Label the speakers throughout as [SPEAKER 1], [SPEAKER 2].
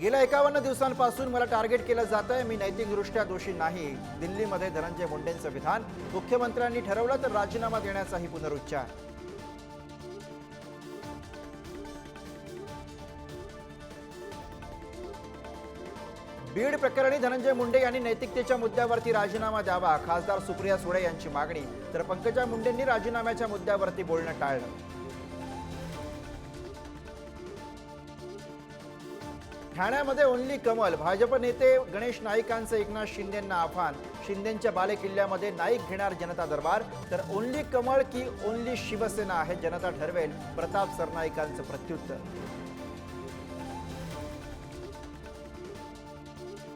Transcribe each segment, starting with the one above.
[SPEAKER 1] गेल्या एकावन्न दिवसांपासून मला टार्गेट केलं जात आहे मी नैतिकदृष्ट्या दोषी नाही. दिल्लीमध्ये धनंजय मुंडेंचं विधान मुख्यमंत्र्यांनी ठरवलं तर राजीनामा देण्याचाही पुनरुच्चार. बीड प्रकरणी धनंजय मुंडे यांनी नैतिकतेच्या मुद्द्यावरती राजीनामा द्यावा खासदार सुप्रिया सुळे यांची मागणी तर पंकजा मुंडेंनी राजीनाम्याच्या मुद्द्यावरती बोलणं टाळलं. ठाण्यामध्ये ओनली कमल भाजप नेते गणेश नाईकांचं एकनाथ शिंदेंना आव्हान. शिंदेंच्या बालेकिल्ल्यामध्ये नाईक घेणार जनता दरबार. तर ओनली कमळ की ओनली शिवसेना हे जनता ठरवेल प्रताप सरनाईकांचं प्रत्युत्तर.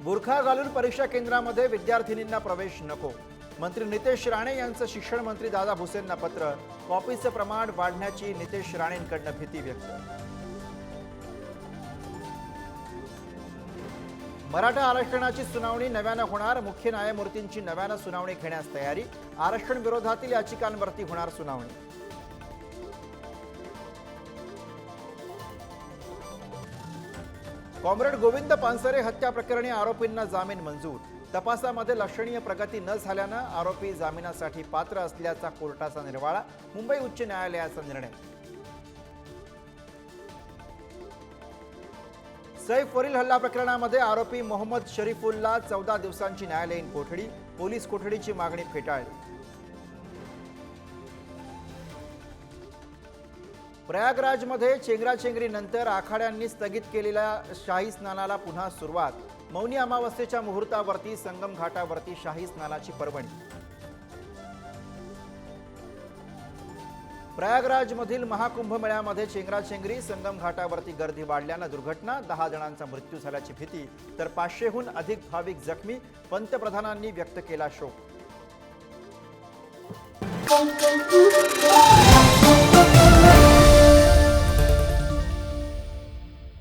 [SPEAKER 1] बुरखा घालून परीक्षा केंद्रामध्ये विद्यार्थिनींना प्रवेश नको. मंत्री नितेश राणे यांचं शिक्षण मंत्री दादा भुसेंना पत्र. कॉपीचं प्रमाण वाढण्याची नितेश राणेंकडनं भीती व्यक्त. मराठा आरक्षणाची सुनावणी नव्यानं होणार. मुख्य न्यायमूर्तींची नव्यानं सुनावणी घेण्यास तयारी. आरक्षण विरोधातील याचिकांवरती होणार सुनावणी. कॉम्रेड गोविंद पानसरे हत्या प्रकरणी आरोपींना जामीन मंजूर. तपासामध्ये लक्षणीय प्रगती न झाल्यानं आरोपी जामिनासाठी पात्र असल्याचा कोर्टाचा निर्वाळा. मुंबई उच्च न्यायालयाचा निर्णय. सैफवरील हल्ला प्रकरणामध्ये आरोपी मोहम्मद शरीफुल्ला चौदा दिवसांची न्यायालयीन कोठडी पोलीस कोठडीची मागणी फेटाळली. प्रयागराजमध्ये चेंगराचेंगरीनंतर आखाड्यांनी स्थगित केलेल्या शाही स्नानाला पुन्हा सुरुवात. मौनी अमावस्येच्या मुहूर्तावरती संगम घाटावरती शाही स्नानाची पर्वणी. प्रयागराजमधील महाकुंभ मेळ्यामध्ये चेंगराचेंगरी संगम घाटावरती गर्दी वाढल्यानं दुर्घटना दहा जणांचा मृत्यू झाल्याची भीती तर पाचशेहून अधिक भाविक जखमी पंतप्रधानांनी व्यक्त केला शोक.